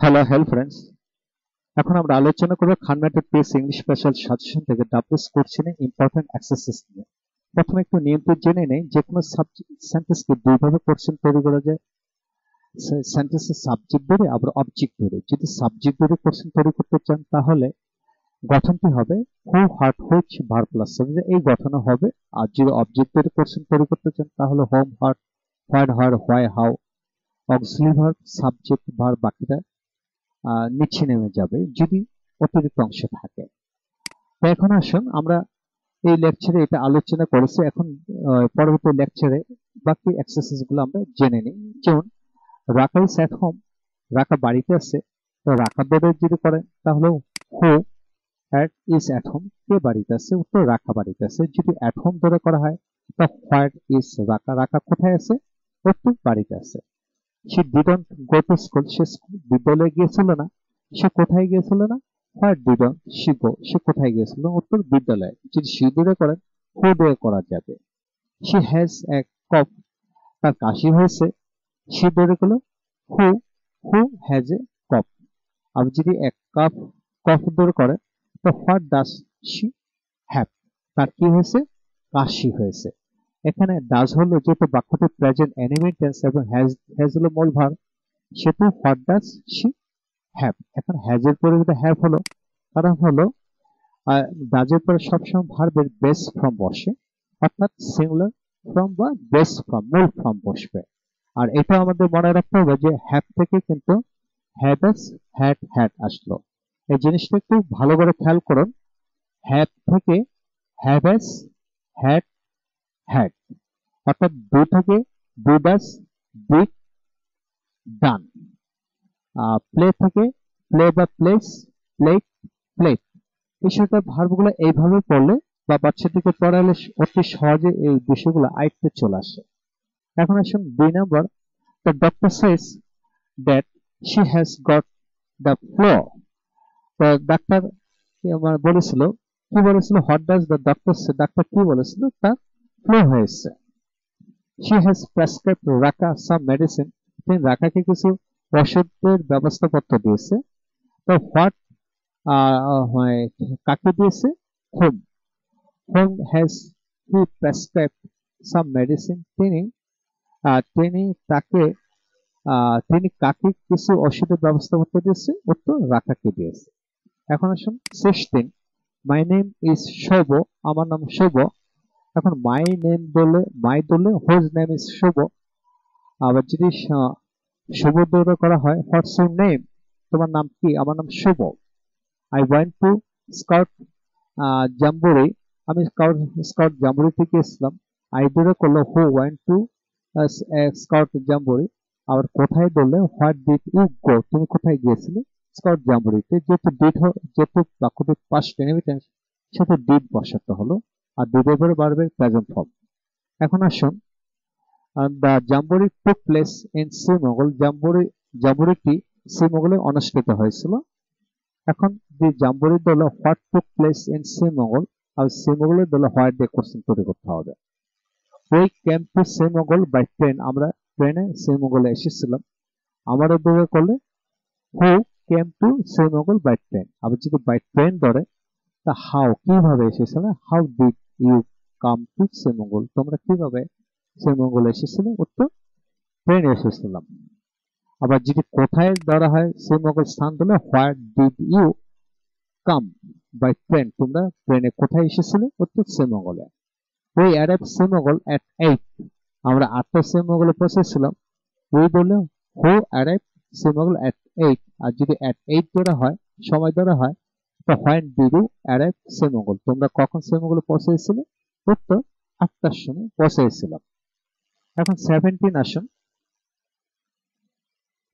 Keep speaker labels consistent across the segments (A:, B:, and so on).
A: Hello হেল friends এখন আমরা আলোচনা করব খানম্যাটের পেস ইংলিশ স্পেশাল সাজেশন থেকে ডাব্লিউস কোশ্চেনে ইম্পর্টেন্ট অ্যাক্সেসেস নিয়ে। প্রথমে একটু নিয়মটি জেনে নেই, যে কোনো সেন্টেন্সকে দুইভাবে কোশ্চেন তৈরি করা যায়। সেন্টেন্সের সাবজেক্ট ধরে আবার অবজেক্ট ধরে। যদি সাবজেক্ট ধরে কোশ্চেন তৈরি করতে চান, তাহলে গঠনটি হবে who what which verb plus এই গঠন হবে, আর যদি অবজেক্ট ধরে কোশ্চেন তৈরি করতে চান, তাহলে whom what what where why how auxiliary verb subject verb বাকিটা নিচে নেমে যাবে যদি অতিরিক্ত অংশ থাকে। তো এখন আসুন, আমরা এই লেকচারে এটা আলোচনা করেছি। এখন পরবর্তী লেকচারে বাকি এক্সারসাইজগুলো আমরা জেনে নিই। যেমন রাকা ইস অ্যাট হোম রাকা বাড়িতে আছে, তো রাকা ধরে যদি করেন তাহলে who at is at home কে বাড়িতে আছে? উত্তর রাখা বাড়িতে আছে। যদি অ্যাট হোম ধরে করা হয়, তো হোয়াট ইস রাকা? রাকা কোথায় আছে? উত্তর বাড়িতে আছে। সে ডিডন্ট গো টু স্কুল, সে বিদ্যালয়ে গিয়েছিল না, সে কোথায় গিয়েছিল না? হোয়াট ডিডন্ট সে গো সে কোথায় গিয়েছিল? উত্তর বিদ্যালয়ে যদি সি দূরে করেন হু দিয়ে করা যাবে। সে হ্যাজ এ কফ তার কাশি হয়েছে সে দূরে করল, হু হু হ্যাজ এ কফ আপনি যদি এক কাপ কফ দূরে করেন তো হোয়াট ডাস সি হ্যাভ তার কি হয়েছে? কাশি হয়েছে। এখানে ডাজ হলো যেহেতু বাক্যটি প্রেজেন্ট অ্যানিমেট টেন্স এবং হ্যাজ হ্যাজ হলো মূল ভার, সেহেতু হোয়াট ডাজ সি হ্যাভ এখন হ্যাজ এর পরিবর্তে হ্যাভ হলো কারণ হলো ডাজের পরে সবসময় ভার্বের বেস ফর্ম বসে, অর্থাৎ সিঙ্গুলার ফর্ম বা বেস ফর্ম মূল ফর্ম বসবে। আর এটা আমাদের মনে রাখতে হবে যে হ্যাভ থেকে কিন্তু হ্যাভেস হ্যাড হ্যাড আসলো। এই জিনিসটা একটু ভালো করে খেয়াল করুন। হ্যাভ থেকে হ্যাভেস হ্যাড হ্যাড অর্থাৎ থেকে ডিড ডান। প্লে থেকে প্লে বা প্লেস ভার্বগুলো এইভাবে পড়লে বা পড়ালে অতি সহজে এই বিষয়গুলো আয়ত্তে চলে আসে। এখন আসুন দুই number. The doctor says that she has got the flu তো ডাক্তার বলেছিল, কি বলেছিল হোয়াট ডাজ দ্য ডক্টর ডাক্তার কি বলেছিল? তার ফ্লো হয়েছে? শি হ্যাজ প্রেসক্রাইব রাখা সাম মেডিসিন তিনি রাখাকে কিছু ওষুধের ব্যবস্থাপত্র দিয়েছে। তো হোয়াট কাকে দিয়েছে? Whom whom has he prescribe some medicine তিনি তিনি তাকে তিনি কাকে কিছু ওষুধের ব্যবস্থাপত্র দিয়েছে? উত্তর রাখাকে দিয়েছে। এখন আসুন sixteen my name is Shuvo আমার নাম শুভ এখন মাই নেম বললে মাই বললে হোজ নেম ইজ শুভ। আবার যদি শুভ দৌড় করা হয় হোয়াটস ইউর নেম তোমার নাম কি? আমার নাম Shuvo. I went to scout jamboree আমি স্কাউট স্কাউট জাম্বুরি থেকে এসলাম আই দৌড়ে করল who went to scout jamboree আবার কোথায় বললে হোয়াট ডিড ইউ গো তুমি কোথায় গিয়েছিলে? স্কাউট জাম্বুরিতে যেহেতু ডিড যেহেতু বাক্যটি পাস্ট ইনহেরিটেন্স সেটা ডিড বসাতে হলো। আর ডিডের পরে বাড়বে প্রেজেন্ট ফর্ম এখন আসুন the jamboree took place in Sreemangal. Jamboree, জাম্বুরিটি শ্রীমঙ্গলে অনুষ্ঠিত হয়েছিল। এখন দি জাম্বুরি দল what took place in Sreemangal, আর শ্রীমঙ্গলের দলে হোয়াট দিয়ে কোশ্চেন তৈরি করতে হবে। We came to Sreemangal by train আমরা ট্রেনে শ্রীমঙ্গলে এসেছিলাম। আমাদের দলে করলে who came to Sreemangal by train আবার যদি বাই ট্রেন ধরে, তা হাউ কীভাবে এসেছিলে? How did you come to তোমরা কীভাবে এসেছিলে? উত্তর, ট্রেনে এসেছিলাম। আবার যদি কোথায় ধরা হয় স্থান did you come by train? তোমরা ট্রেনে কোথায় এসেছিলে? উত্তর, শ্রীমঙ্গলে। ওই অ্যাট এইট আমরা আটটা শ্রীমঙ্গলে পৌঁছেছিলাম। ওই বললে who arrive Sreemangal at eight আর যদি অ্যাট এইট ধরা হয়, সময় ধরা হয় ডিড অ্যারাইভ তোমরা কখন পৌঁছেছিলে? উত্তর আটটার সময় পৌঁছেছিলাম। এখন সেভেন্টিন আসুন।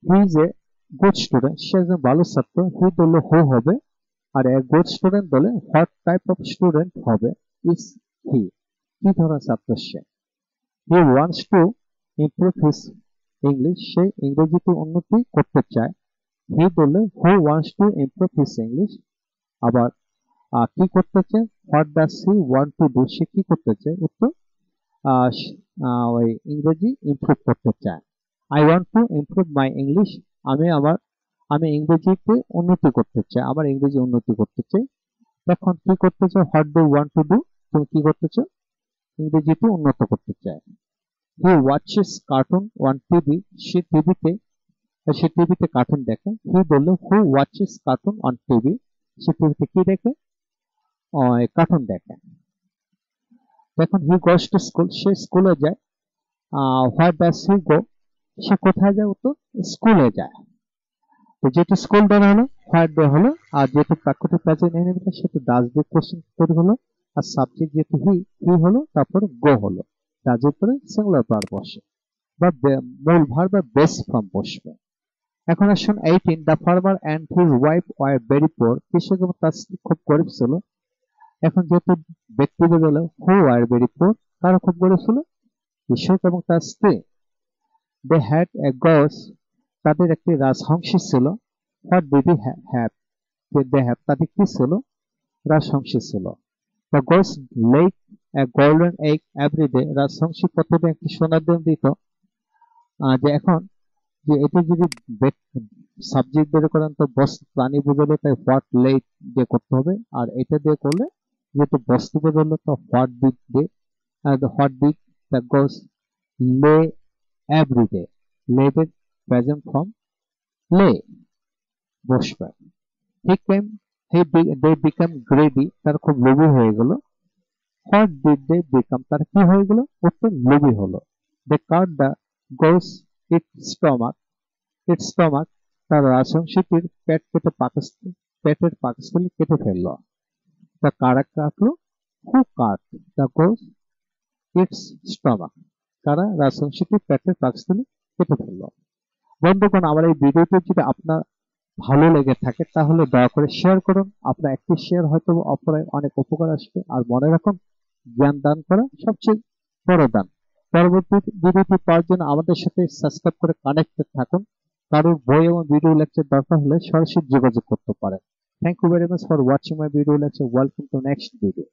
A: He is a good student সে একজন ভালো ছাত্র। হি হু, হবে। আর গুড স্টুডেন্ট বলে হোয়াট টাইপ অফ স্টুডেন্ট হবে? হি কি ধরনের ছাত্র সে? He wants to improve his English সে ইংরেজিতে উন্নতি করতে চায়। হি বললে who wants to improve his English আবার কি করতে চায় what does he want to do সে কি করতে চায় উত্তর ওই ইংরেজি ইমপ্রুভ করতে চায়। I want to improve my English আমি আমার, আমি ইংরেজিতে উন্নতি করতে চাই। আমার ইংরেজি উন্নতি করতে চাই। তখন কি করতে চাও what do want to do তুমি কি করতে চাও ইংরেজিতে উন্নত করতে চাই he watches cartoon on TV সে টিভিতে সে টিভিতে কার্টুন দেখে। হি বলল who watches cartoon on TV সে টিভিতে কি দেখে? কার্টুন দেখে। এখন হি গোস টু স্কুল সে স্কুলে যায় হোয়াট ডাস হি গো সে কোথায় যায় তো স্কুলে যায়। তো যেহেতু স্কুল দেওয়া হোয়াট দেওয়া হলো, আর যেহেতু প্রাকৃতিক কাজে নেই নেবে সেহেতু ডাস দিয়ে কোশ্চেন তৈরি হলো, আর সাবজেক্ট যেহেতু হি হি হলো, তারপর গো হলো। কাজের পরে সিঙ্গুলার ভার্ব বসে, বা মূল ভার বা বেস ফর্ম বসবে। আসুন eighteen the farmer and his wife were very poor কৃষক এবং তার খুব গরিব ছিল। এখন যেহেতু ব্যক্তি বলে হু আর ভেরি পোর কারও খুব গরিব ছিল। কৃষক এবং তার স্ত্রী দে হ্যাড এ গস তাদের একটি রাজহংসী ছিল। What did have they have তাদের কি ছিল? রাজহংসী ছিল। The goose laid a golden egg every day রাজহংসী প্রতিদিন একটি সোনার ডিম দিত। যে এখন যে এটা যদি সাবজেক্ট বের করেন, তো প্রাণী বোঝালে তাই হোয়াট লেট দিয়ে করতে হবে। আর এটা দিয়ে করলে যেহেতু বস্তু তো হোয়াট দিয়ে হোয়াট গোস লে এভরিডে লেটের প্রেজেন্ট লে হি কেম হি দে বিকাম গ্রেডি তার খুব লোভী হয়ে গেল। হোয়াট ডিড দে বিকাম তার কি হয়ে গেল? উত্তর লোভী হলো। They cut the goose it stomach it stomach তার রাজবংশীটির পেট কেটে পাকস্থলী পেটের পাকস্থলী কেটে ফেলল। তা কারা কাটলো who cut the goose its stomach তারা রাজবংশীটির পেটের পাকস্থলী কেটে ফেলল। বন্ধুগণ, আমার এই ভিডিওটি যদি আপনার ভালো লেগে থাকে, তাহলে দয়া করে শেয়ার করুন। আপনার একটি শেয়ার হয়তো অপরায় অনেক উপকার আসবে। আর মনে রাখুন, জ্ঞান দান করা সবচেয়ে বড় দান। পরবর্তী ভিডিওটি পাওয়ার জন্য আমাদের সাথে সাবস্ক্রাইব করে কানেক্টেড থাকুন। কারোর বই এবং ভিডিও লেকচার দরকার হলে সরাসরি যোগাযোগ করতে পারেন। Thank you very much for watching my video lecture welcome to next video